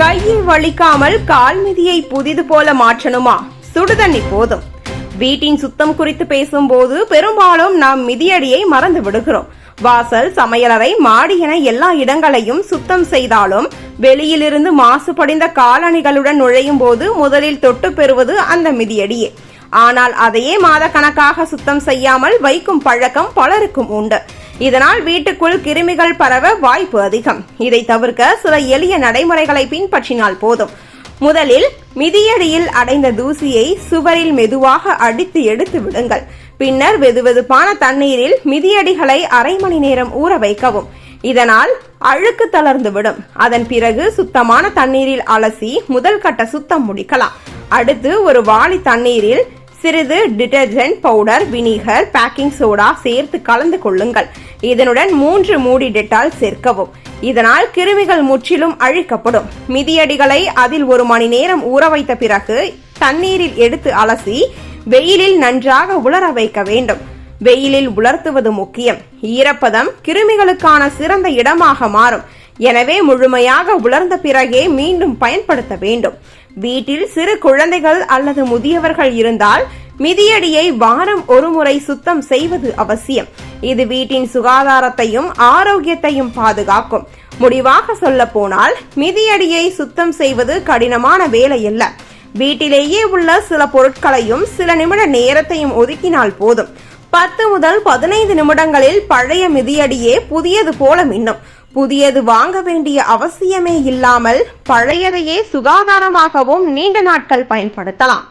கையில் வலிக்காமல் கால் மிதியை புதிது போல மாற்றணுமா? சுடுதண்ணி போதும். வீட்டின் சுத்தம் குறித்து பேசும்போது பெரும்பாலும் நாம் மிதியடியை மறந்து விடுகிறோம். வாசல் சமையலறை மாடி என எல்லா இடங்களையும் சுத்தம் செய்தாலும் வெளியிலிருந்து மாசுபடிந்த காலணிகளுடன் நுழையும் போது முதலில் தொட்டு பெறுவது அந்த மிதியடியே. ஆனால் அதையே மாதக்கணக்காக சுத்தம் செய்யாமல் வைக்கும் பழக்கம் பலருக்கும் உண்டு. இதனால் வீட்டுக்குள் கிருமிகள் பரவ வாய்ப்பு அதிகம். இதை தவிர்க்க சில எளிய நடைமுறைகளை பின்பற்றினால் போதும். முதலில் மிதியடியில் அடைந்த தூசியை சுவரில் மெதுவாக அடித்து எடுத்து விடுங்கள். பின்னர் வெதுவெதுப்பான தண்ணீரில் மிதியடிகளை அரை மணி நேரம் ஊற வைக்கவும். இதனால் அழுக்கு தளர்ந்துவிடும் அதன் பிறகு சுத்தமான தண்ணீரில் அலசி முதல் கட்ட சுத்தம் முடிக்கலாம். அடுத்து ஒரு வாளி தண்ணீரில் சிறிது detergent powder vinegar baking soda சேர்த்து கலந்து கொள்ளுங்கள். இதனுடன் மூன்று மூடி டெட்டால் சேர்க்கவும். இதனால் கிருமிகள் முற்றிலும் அழிக்கப்படும். மிதியடிகளை அதில் ஒரு மணி நேரம் ஊற வைத்த பிறகு தண்ணீரில் எடுத்து அலசி வெயிலில் நன்றாக உலர வைக்க வேண்டும். வெயிலில் உலர்த்துவது முக்கியம். ஈரப்பதம் கிருமிகளுக்கான சிறந்த இடமாக மாறும். எனவே முழுமையாக உலர்ந்த பிறகே மீண்டும் பயன்படுத்த வேண்டும். வீட்டில் சிறு குழந்தைகள் அல்லது முதியவர்கள் இருந்தால் மிதியடியை வாரம் ஒரு முறை சுத்தம் செய்வது அவசியம். இது வீட்டின் சுகாதாரத்தையும் ஆரோக்கியத்தையும் பாதுகாக்கும். முடிவாக சொல்ல போனால் மிதியடியை சுத்தம் செய்வது கடினமான வேலையல்ல. வீட்டிலேயே உள்ள சில பொருட்களையும் சில நிமிட நேரத்தையும் ஒதுக்கினால் போதும். பத்து முதல் பதினைந்து நிமிடங்களில் பழைய மிதியடியே புதியது போல மின்னும். புதியது வாங்க வேண்டிய அவசியமே இல்லாமல் பழையதையே சுகாதாரமாகவும் நீண்ட நாட்கள் பயன்படுத்தலாம்.